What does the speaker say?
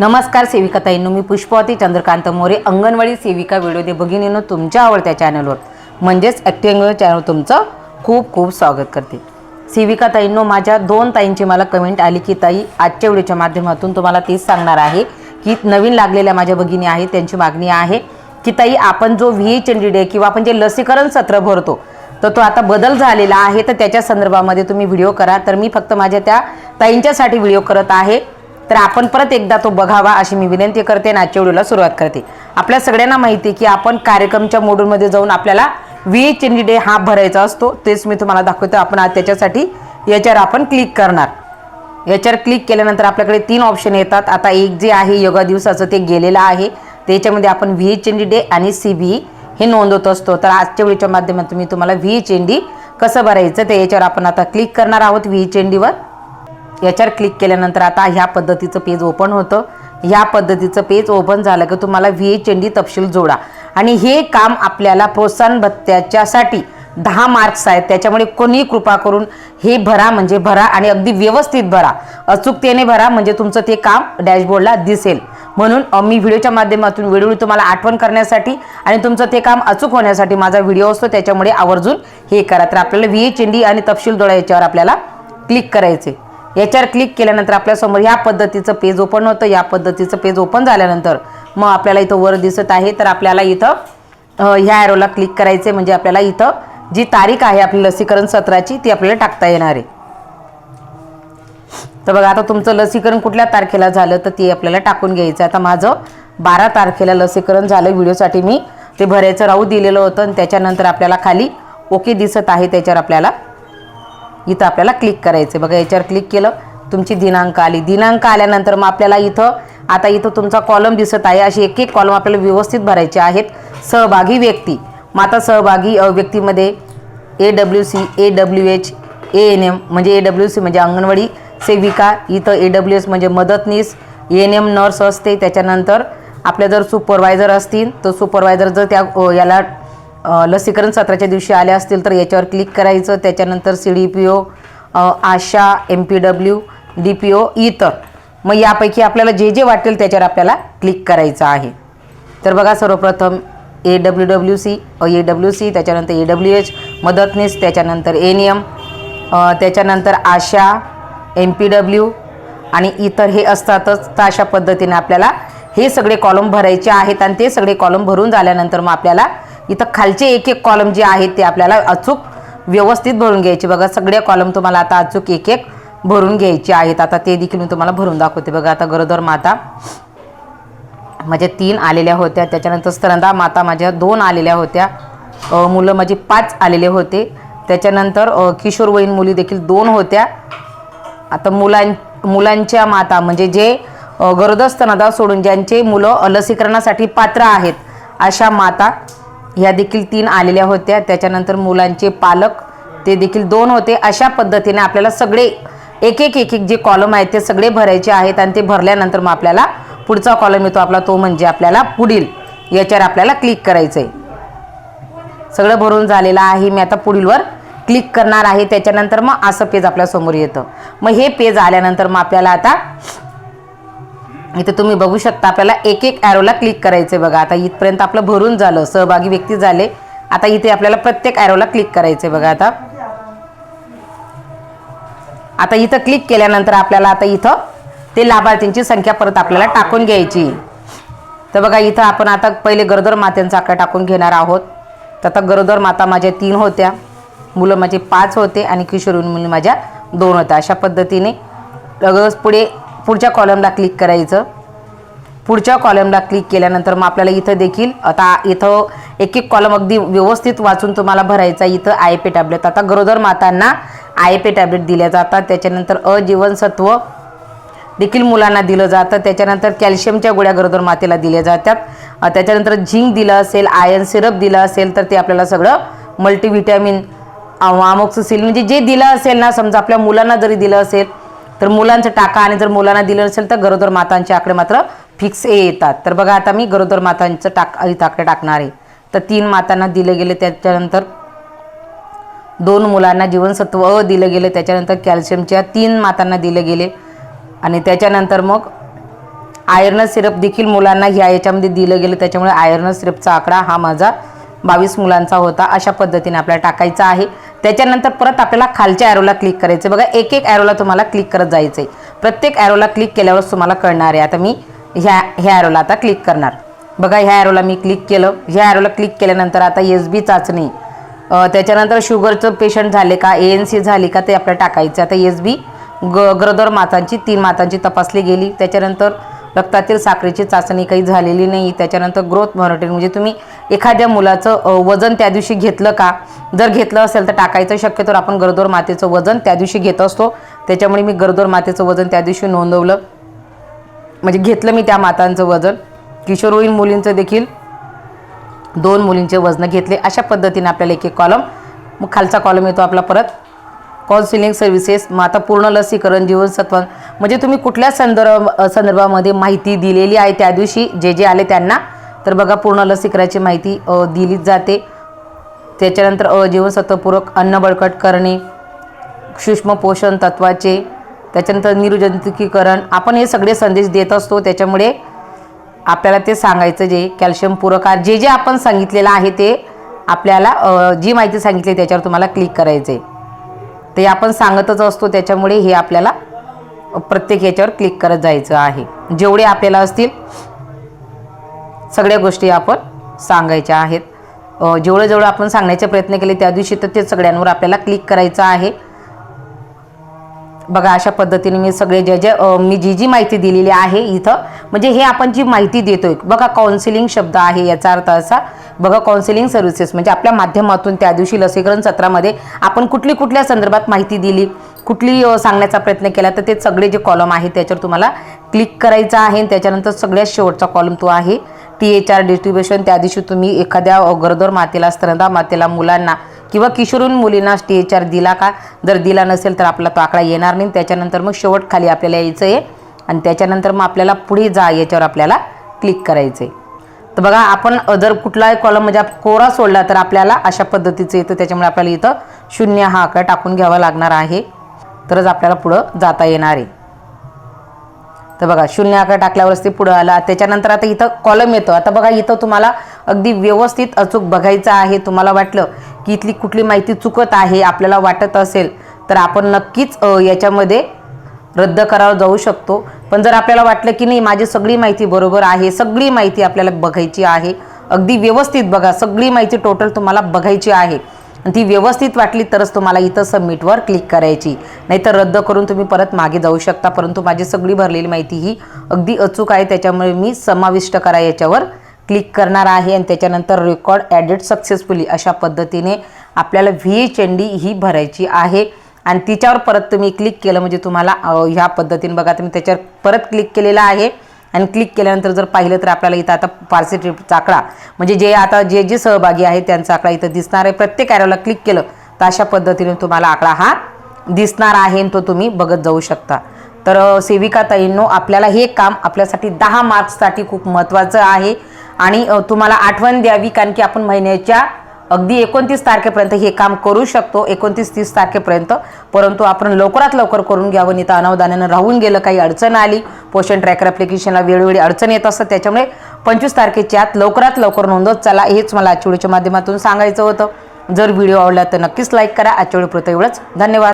नमस्कार सेविकाताईंनो मी पुष्पावती चंद्रकांत मोरे अंगणवाडी सेविका व्हिडिओ दे भगिनीनं तुमच्या आवडत्या चॅनलवर. म्हणजेच ॲक्टिंग चॅनल तुमचं खूप खूप स्वागत करते. सेविका ताईंनो माझ्या दोन ताईंची मला कमेंट आली की ताई आजच्या व्हिडिओच्या माध्यमातून तुम्हाला तेच सांगणार आहे की नवीन लागलेल्या माझ्या भगिनी आहेत त्यांची मागणी आहे की ताई आपण जो V H N D day किंवा आपण जे लसीकरण सत्र भरतो तर तो आता बदल झालेला आहे तर त्याच्या संदर्भामध्ये तुम्ही व्हिडिओ करा. तर मी फक्त माझ्या त्या ताईंच्यासाठी व्हिडिओ करत आहे. तर आपण परत एकदा तो बघावा अशी मी विनंती करते आणि आजच्या व्हिडिओला सुरुवात करते. आपल्या सगळ्यांना माहिती आहे की आपण कार्यक्रमच्या मोडूलमध्ये जाऊन आपल्याला V H N D day हा भरायचा असतो. तेच मी तुम्हाला दाखवतो. आपण आज त्याच्यासाठी याच्यावर आपण क्लिक करणार. याच्यावर क्लिक केल्यानंतर आपल्याकडे तीन ऑप्शन येतात. आता एक जे आहे योगा दिवसाचं ते गेलेलं आहे. त्याच्यामध्ये आपण V H N D day आणि सी बी हे नोंदवत असतो. तर आजच्या वेळीच्या माध्यमातून मी तुम्हाला व्ही एच एन डी कसं भरायचं ते याच्यावर आपण आता क्लिक करणार आहोत. व्ही एच एन डीवर याच्यावर क्लिक केल्यानंतर आता ह्या पद्धतीचं पेज ओपन होतं. ह्या पद्धतीचं पेज ओपन झालं की तुम्हाला व्ही एच एन डी तपशील जोडा. आणि हे काम आपल्याला प्रोत्साहन भत्त्याच्यासाठी दहा मार्क्स आहेत. त्याच्यामुळे कोणी कृपा करून हे भरा म्हणजे भरा आणि अगदी व्यवस्थित भरा. अचूकतेने भरा म्हणजे तुमचं ते काम डॅशबोर्डला दिसेल. म्हणून मी व्हिडिओच्या माध्यमातून वेळोवेळी तुम्हाला आठवण करण्यासाठी आणि तुमचं ते काम अचूक होण्यासाठी माझा व्हिडिओ असतो त्याच्यामुळे आवर्जून हे करा. तर आपल्याला व्ही एच एन डी आणि तपशील जोडा याच्यावर आपल्याला क्लिक करायचे याच्यावर क्लिक केल्यानंतर आपल्यासमोर ह्या पद्धतीचं पेज ओपन होतं. या पद्धतीचं पेज ओपन झाल्यानंतर मग आपल्याला इथं वर दिसत आहे. तर आपल्याला इथं ह्या ॲरोला क्लिक करायचे म्हणजे आपल्याला इथं जी तारीख आहे आपली लसीकरण सत्राची ती आपल्याला टाकता येणार आहे. तर बघा आता तुमचं लसीकरण कुठल्या तारखेला झालं तर ते आपल्याला टाकून घ्यायचं आता माझं बारा तारखेला लसीकरण झालं. व्हिडिओसाठी मी ते भरायचं राहू दिलेलं होतं आणि त्याच्यानंतर आपल्याला खाली ओके दिसत आहे. त्याच्यावर आपल्याला इथं आपल्याला क्लिक करायचं बघा याच्यावर क्लिक केलं तुमची दिनांक आली. दिनांक आल्यानंतर मग आपल्याला इथं आता इथं तुमचा कॉलम दिसत आहे. असे एक एक कॉलम आपल्याला व्यवस्थित भरायचे आहेत. सहभागी व्यक्ती. मग आता सहभागी व्यक्तीमध्ये A W C A W H A N M म्हणजे ए डब्ल्यू सी म्हणजे अंगणवाडी सेविका. इथं ए डब्ल्यू एस म्हणजे मदतनीस. ए एन एम नर्स असते. त्याच्यानंतर आपल्या जर सुपरवायझर असतील तर सुपरवायझर जर त्या याला लसीकरण सत्राच्या दिवशी आले असतील तर याच्यावर क्लिक करायचं. त्याच्यानंतर C D P O ASHA M P W D P O इतर. मग यापैकी आपल्याला जे जे वाटेल त्याच्यावर आपल्याला क्लिक करायचं आहे. तर बघा सर्वप्रथम A W W C A W C त्याच्यानंतर ए डब्ल्यू एच मदतनीस त्याच्यानंतर एन एम त्याच्यानंतर आशा एम पी डब्ल्यू आणि इतर हे असतातच. तर अशा पद्धतीने आपल्याला हे सगळे कॉलम भरायचे आहेत आणि ते सगळे कॉलम भरून झाल्यानंतर मग आपल्याला इथं खालचे एक एक कॉलम जे आहेत ते आपल्याला अचूक व्यवस्थित भरून घ्यायचे. बघा सगळे कॉलम तुम्हाला आता अचूक एक एक भरून घ्यायचे आहेत. आता ते देखील मी तुम्हाला भरून दाखवते. बघा आता गरोदर माता माझ्या तीन आलेल्या होत्या. त्याच्यानंतर स्तनदा माता माझ्या दोन आलेल्या होत्या. मुलं माझी पाच आलेले होते. त्याच्यानंतर किशोरवयीन मुली देखील दोन होत्या. आता मुलां मुलांच्या माता म्हणजे जे गरोदर स्तनदा सोडून ज्यांचे मुलं लसीकरणासाठी पात्र आहेत अशा माता ह्या देखील तीन आलेल्या होत्या. त्याच्यानंतर मुलांचे पालक ते देखील दोन होते. अशा पद्धतीने आपल्याला सगळे एक एक एक एक जे कॉलम आहेत ते सगळे भरायचे आहेत आणि ते भरल्यानंतर मग आपल्याला पुढचा कॉलम येतो आपला तो म्हणजे आपल्याला पुढील. याच्यावर आपल्याला क्लिक करायचं आहे सगळं भरून झालेलं आहे. मी आता पुढीलवर क्लिक करणार आहे. त्याच्यानंतर मग असं पेज आपल्यासमोर येतं. मग हे पेज आल्यानंतर मग आपल्याला आता इथे तुम्ही बघू शकता आपल्याला एक एक ॲरोला क्लिक करायचं बघा. आता इथपर्यंत आपलं भरून झालं सहभागी व्यक्ती झाले. आता इथे आपल्याला प्रत्येक ॲरोला क्लिक करायचं बघा आता. आता इथं क्लिक केल्यानंतर आपल्याला आता इथं ते लाभार्थींची संख्या परत आपल्याला टाकून घ्यायची. तर बघा इथं आपण आता पहिले गरोदर मात्यांचा आकडा टाकून घेणार आहोत. तर आता गरोदर माता माझ्या तीन होत्या. मुलं माझे पाच होते आणि किशोरवयीन मुली माझ्या दोन होत्या. अशा पद्धतीने लगेच पुढे पुढच्या कॉलमला क्लिक करायचं. पुढच्या कॉलमला क्लिक केल्यानंतर मग आपल्याला इथं देखील आता इथं एक एक कॉलम अगदी व्यवस्थित वाचून तुम्हाला भरायचा इथं आय पी टॅबलेट आता गरोदर मातांना आय पी टॅबलेट दिल्या जातात. त्याच्यानंतर अजीवनसत्व देखील मुलांना दिलं जातं. त्याच्यानंतर कॅल्शियमच्या गोळ्या गरोदर मातेला दिल्या जातात. त्याच्यानंतर झिंक दिलं असेल आयर्न सिरप दिलं असेल तर ते आपल्याला सगळं मल्टीव्हिटॅमिन अमोक्सिसिल म्हणजे जे दिलं असेल ना समजा आपल्या मुलांना जरी दिलं असेल तर मुलांचं टाका आणि जर मुलांना दिलं असेल तर गरोदर मातांचे आकडे मात्र फिक्स येतात. तर बघा आता मी गरोदर मातांचं टाक इथं आकडे टाकणार आहे. तर तीन मातांना दिले गेले त्याच्यानंतर दोन मुलांना जीवनसत्व अ दिलं गेलं त्याच्यानंतर कॅल्शियमच्या तीन मातांना दिले गेले. आणि त्याच्यानंतर मग आयर्न सिरप देखील मुलांना ह्या याच्यामध्ये दिलं गेलं. त्याच्यामुळे आयर्न सिरपचा आकडा हा माझा बावीस मुलांचा होता. अशा पद्धतीने आपल्याला टाकायचा आहे. त्याच्यानंतर परत आपल्याला खालच्या ॲरोला क्लिक करायचं बघा एक एक ॲरोला तुम्हाला क्लिक करत जायचं आहे प्रत्येक ॲरोला क्लिक केल्यावर तुम्हाला कळणार आहे. आता मी ह्या ह्या ॲरोला आता क्लिक करणार. बघा ह्या ॲरोला मी क्लिक केलं. ह्या ॲरोला क्लिक केल्यानंतर आता एस बी चाचणी. त्याच्यानंतर शुगरचं पेशंट झाले का? ए एन सी झाली का? ते आपल्याला टाकायचं आता एस बी ग गरोदर मातांची तीन मातांची तपासली गेली. त्याच्यानंतर रक्तातील साखरेची चाचणी काही झालेली नाही. त्याच्यानंतर ग्रोथ मॉनिटरिंग म्हणजे तुम्ही एखाद्या मुलाचं वजन त्या दिवशी घेतलं का? जर घेतलं असेल तर टाकायचं शक्यतो. आपण गरोदर मातेचं वजन त्या दिवशी घेत असतो. त्याच्यामुळे मी गरोदर मातेचं वजन त्या दिवशी नोंदवलं. म्हणजे घेतलं मी त्या मातांचं वजन. किशोरवयीन मुलींचं देखील दोन मुलींचे वजन घेतले. अशा पद्धतीने आपल्याला एक एक कॉलम मग खालचा कॉलम येतो आपला परत. काउन्सिलिंग सर्व्हिसेस मग आता पूर्ण लसीकरण जीवनसत्व म्हणजे तुम्ही कुठल्या संदर्भ संदर्भामध्ये माहिती दिलेली आहे त्या दिवशी? जे जे आले त्यांना? तर बघा पूर्ण लसीकरणाची माहिती दिलीच जाते. त्याच्यानंतर अजीवनसत्वपूरक जीवनसत्वपूरक अन्न बळकट करणे सूक्ष्म पोषण तत्वाचे त्याच्यानंतर निरुजंतिकीकरण. आपण हे सगळे संदेश देत असतो. त्याच्यामुळे आपल्याला ते सांगायचं जे कॅल्शियम पुरकार जे जे आपण सांगितलेलं आहे ते आपल्याला जी माहिती सांगितली त्याच्यावर तुम्हाला क्लिक करायचं आहे ते आपण सांगतच असतो त्याच्यामुळे हे आपल्याला प्रत्येक याच्यावर क्लिक करत जायचं आहे. जेवढे आपल्याला असतील सगळ्या गोष्टी आपण सांगायच्या आहेत. जेवढं जेवढं आपण सांगण्याचे प्रयत्न केले त्या दिवशी तर ते सगळ्यांवर आपल्याला क्लिक करायचं आहे. बघा अशा पद्धतीने मी सगळे जे जे मी जी जी माहिती दिलेली आहे इथं म्हणजे हे आपण जी माहिती देतोय बघा काउन्सिलिंग शब्द आहे याचा अर्थ असा बघा काउन्सिलिंग सर्व्हिसेस म्हणजे आपल्या माध्यमातून त्या दिवशी लसीकरण सत्रामध्ये आपण कुठली कुठल्या संदर्भात माहिती दिली कुठली सांगण्याचा प्रयत्न केला तर ते सगळे जे कॉलम आहे त्याच्यावर तुम्हाला क्लिक करायचं आहे आणि त्याच्यानंतर सगळ्यात शेवटचा कॉलम तो आहे. टी एच आर डिस्ट्रीब्युशन त्या दिवशी तुम्ही एखाद्या गरोदर मातेला स्तनदा मातेला मुलांना किंवा किशोरून मुलींना टी एच आर दिला का? जर दिला नसेल तर आपला तो आकडा येणार नाही. त्याच्यानंतर मग शेवट खाली आपल्याला यायचं आहे आणि त्याच्यानंतर मग आपल्याला पुढे जा याच्यावर आपल्याला क्लिक करायचं आहे तर बघा आपण जर कुठलाही कॉलम म्हणजे कोरा सोडला तर आपल्याला अशा पद्धतीचं येतं. त्याच्यामुळे आपल्याला इथं शून्य हा आकडा टाकून घ्यावा लागणार आहे. तरच आपल्याला पुढं जाता येणार आहे. तर बघा शून्य आकडा टाकल्यावरच ते पुढं आला. त्याच्यानंतर आता इथं कॉलम येतो. आता बघा इथं तुम्हाला अगदी व्यवस्थित अचूक बघायचं आहे. तुम्हाला वाटलं की इथली कुठली माहिती चुकत आहे आपल्याला वाटत असेल तर आपण नक्कीच याच्यामध्ये रद्द करावं जाऊ शकतो. पण जर आपल्याला वाटलं की नाही माझी सगळी माहिती बरोबर आहे सगळी माहिती आपल्याला बघायची आहे अगदी व्यवस्थित बघा सगळी माहिती टोटल तुम्हाला बघायची आहे. आणि ती व्यवस्थित वाटली तरच तुम्हाला इथं सबमिटवर क्लिक करायची. नाहीतर रद्द करून तुम्ही परत मागे जाऊ शकता परंतु माझी सगळी भरलेली माहिती ही अगदी अचूक आहे त्याच्यामुळे मी समाविष्ट करा याच्यावर क्लिक करणार आहे आणि त्याच्यानंतर रेकॉर्ड ॲडेड सक्सेसफुली अशा पद्धतीने आपल्याला व्ही एच एन डी ही भरायची आहे. आणि तिच्यावर परत तुम्ही क्लिक केलं म्हणजे तुम्हाला ह्या पद्धतीने बघा तुम्ही त्याच्यावर परत क्लिक केलेलं आहे. आणि क्लिक केल्यानंतर जर पाहिलं तर आपल्याला इथं आता पार्सिटिव्हचा आकडा म्हणजे जे आता जे जे सहभागी आहेत त्यांचा आकडा इथं दिसणार आहे. प्रत्येक ॲरोला क्लिक केलं तर अशा पद्धतीने तुम्हाला आकडा हा दिसणार आहे आणि तो तुम्ही बघत जाऊ शकता. तर सेविका ताईंनो आपल्याला हे काम आपल्यासाठी दहा मार्क्ससाठी खूप महत्त्वाचं आहे. आणि तुम्हाला आठवण द्यावी कारण की आपण महिन्याच्या अगदी एकोणतीस तारखेपर्यंत हे काम करू शकतो एकोणतीस तीस तारखेपर्यंत. परंतु आपण लवकरात लवकर करून घ्यावं नाही तर अनावधानानं राहून गेलं काही अडचण आली. पोषण ट्रॅकर ॲप्लिकेशनला वेळोवेळी अडचण येत असतं. त्याच्यामुळे पंचवीस तारखेच्या आत लवकरात लवकर नोंदवत चला. हेच मला आजच्या व्हिडिओच्या माध्यमातून सांगायचं होतं. जर व्हिडिओ आवडला तर नक्कीच लाईक करा. आजच्या व्हिडिओ एवढंच. धन्यवाद.